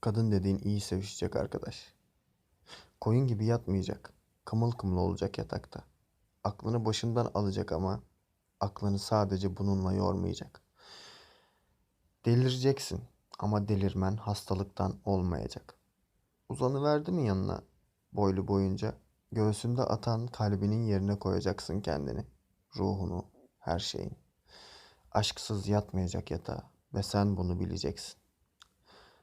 Kadın dediğin iyi sevişecek arkadaş. Koyun gibi yatmayacak. Kımıl kımıl olacak yatakta. Aklını başından alacak ama aklını sadece bununla yormayacak. Delireceksin ama delirmen hastalıktan olmayacak. Uzanıverdi mi yanına boylu boyunca göğsünde atan kalbinin yerine koyacaksın kendini, ruhunu, her şeyin. Aşksız yatmayacak yatağa ve sen bunu bileceksin.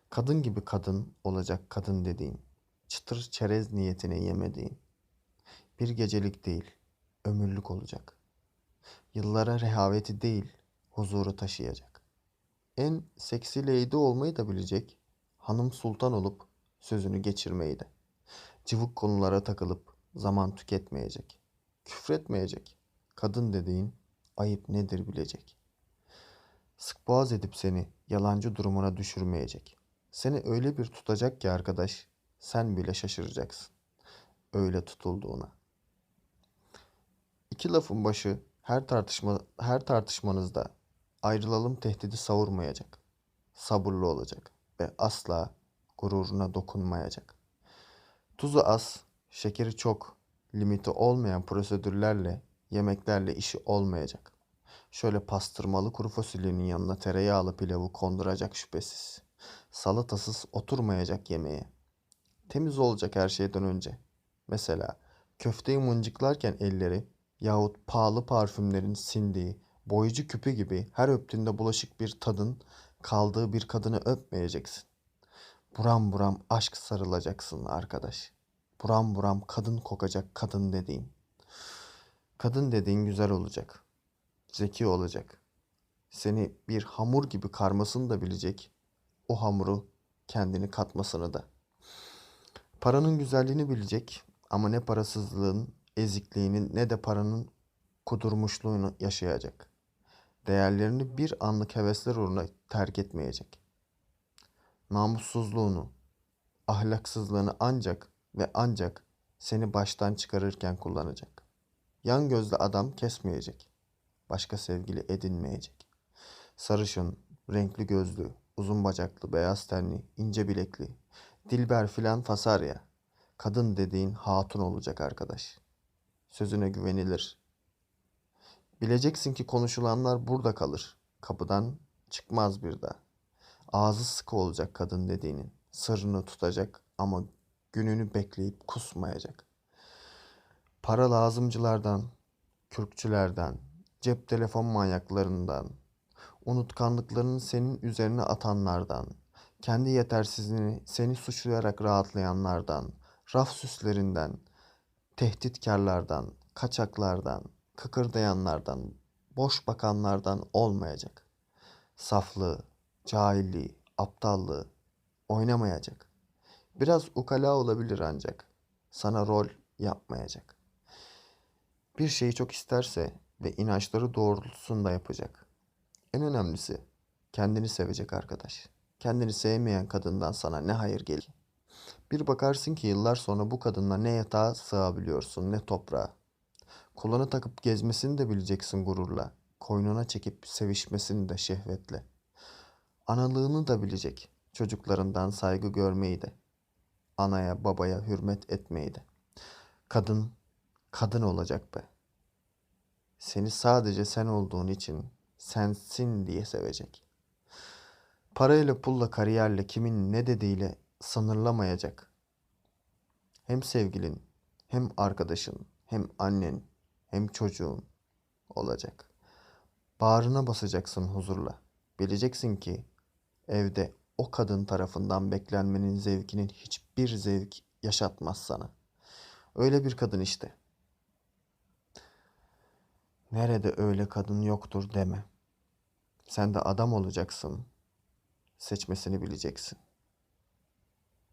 Kadın gibi kadın olacak kadın dediğin, çıtır çerez niyetine yemediğin, bir gecelik değil, ömürlük olacak. Yıllara rehaveti değil, huzuru taşıyacak. En seksi lady olmayı da bilecek, hanım sultan olup sözünü geçirmeyi de. Cıvık konulara takılıp zaman tüketmeyecek. Küfretmeyecek. Kadın dediğin ayıp nedir bilecek. Sık boğaz edip seni yalancı durumuna düşürmeyecek. Seni öyle bir tutacak ki arkadaş, sen bile şaşıracaksın. Öyle tutulduğuna. İki lafın başı her tartışma her tartışmanızda ayrılalım tehdidi savurmayacak. Sabırlı olacak ve asla gururuna dokunmayacak. Tuzu az, şekeri çok, limiti olmayan prosedürlerle, yemeklerle işi olmayacak. Şöyle pastırmalı kuru fasulyenin yanına tereyağlı pilavı konduracak şüphesiz. Salatasız oturmayacak yemeğe. Temiz olacak her şeyden önce. Mesela köfteyi mıncıklarken elleri yahut pahalı parfümlerin sindiği, boyacı küpü gibi her öptüğünde bulaşık bir tadın kaldığı bir kadını öpmeyeceksin. Buram buram aşk sarılacaksın arkadaş. Buram buram kadın kokacak kadın dediğin. Kadın dediğin güzel olacak. Zeki olacak. Seni bir hamur gibi karmasını da bilecek. O hamuru kendini katmasını da. Paranın güzelliğini bilecek ama ne parasızlığın, ezikliğinin ne de paranın kudurmuşluğunu yaşayacak. Değerlerini bir anlık hevesler uğruna terk etmeyecek. Namussuzluğunu, ahlaksızlığını ancak ve ancak seni baştan çıkarırken kullanacak. Yan gözlü adam kesmeyecek. Başka sevgili edinmeyecek. Sarışın, renkli gözlü, uzun bacaklı, beyaz tenli, ince bilekli, dilber filan fasarya. Kadın dediğin hatun olacak arkadaş. Sözüne güvenilir. Bileceksin ki konuşulanlar burada kalır. Kapıdan çıkmaz bir daha. Ağzı sıkı olacak kadın dediğinin. Sırrını tutacak ama gününü bekleyip kusmayacak. Para lazımcılardan, kürkçülerden, cep telefon manyaklarından, unutkanlıklarını senin üzerine atanlardan, kendi yetersizliğini seni suçlayarak rahatlayanlardan, raf süslerinden, tehditkarlardan, kaçaklardan, kıkırdayanlardan, boş bakanlardan olmayacak. Saflığı, cahilliği, aptallığı oynamayacak. Biraz ukala olabilir ancak sana rol yapmayacak. Bir şeyi çok isterse ve inançları doğrultusunda yapacak. En önemlisi kendini sevecek arkadaş. Kendini sevmeyen kadından sana ne hayır gelir? Bir bakarsın ki yıllar sonra bu kadınla ne yatağa sığabiliyorsun ne toprağa. Kulağına takıp gezmesini de bileceksin gururla. Koynuna çekip sevişmesini de şehvetle. Analığını da bilecek. Çocuklarından saygı görmeyi de. Anaya babaya hürmet etmeyi de. Kadın, kadın olacak be. Seni sadece sen olduğun için sensin diye sevecek. Parayla pulla kariyerle kimin ne dediğiyle sınırlamayacak. Hem sevgilin, hem arkadaşın, hem annen, hem çocuğun olacak. Bağrına basacaksın huzurla. Bileceksin ki evde o kadın tarafından beklenmenin zevkinin hiçbir zevk yaşatmaz sana. Öyle bir kadın işte. Nerede öyle kadın yoktur deme. Sen de adam olacaksın. Seçmesini bileceksin.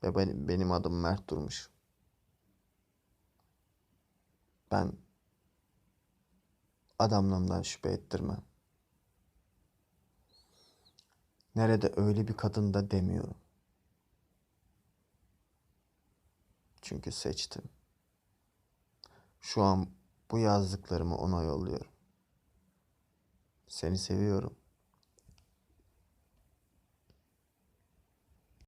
Ve benim, benim adım Mert Durmuş. Ben adamlığımdan şüphe ettirmem. Nerede öyle bir kadın da demiyorum. Çünkü seçtim. Şu an bu yazdıklarımı ona yolluyorum. Seni seviyorum.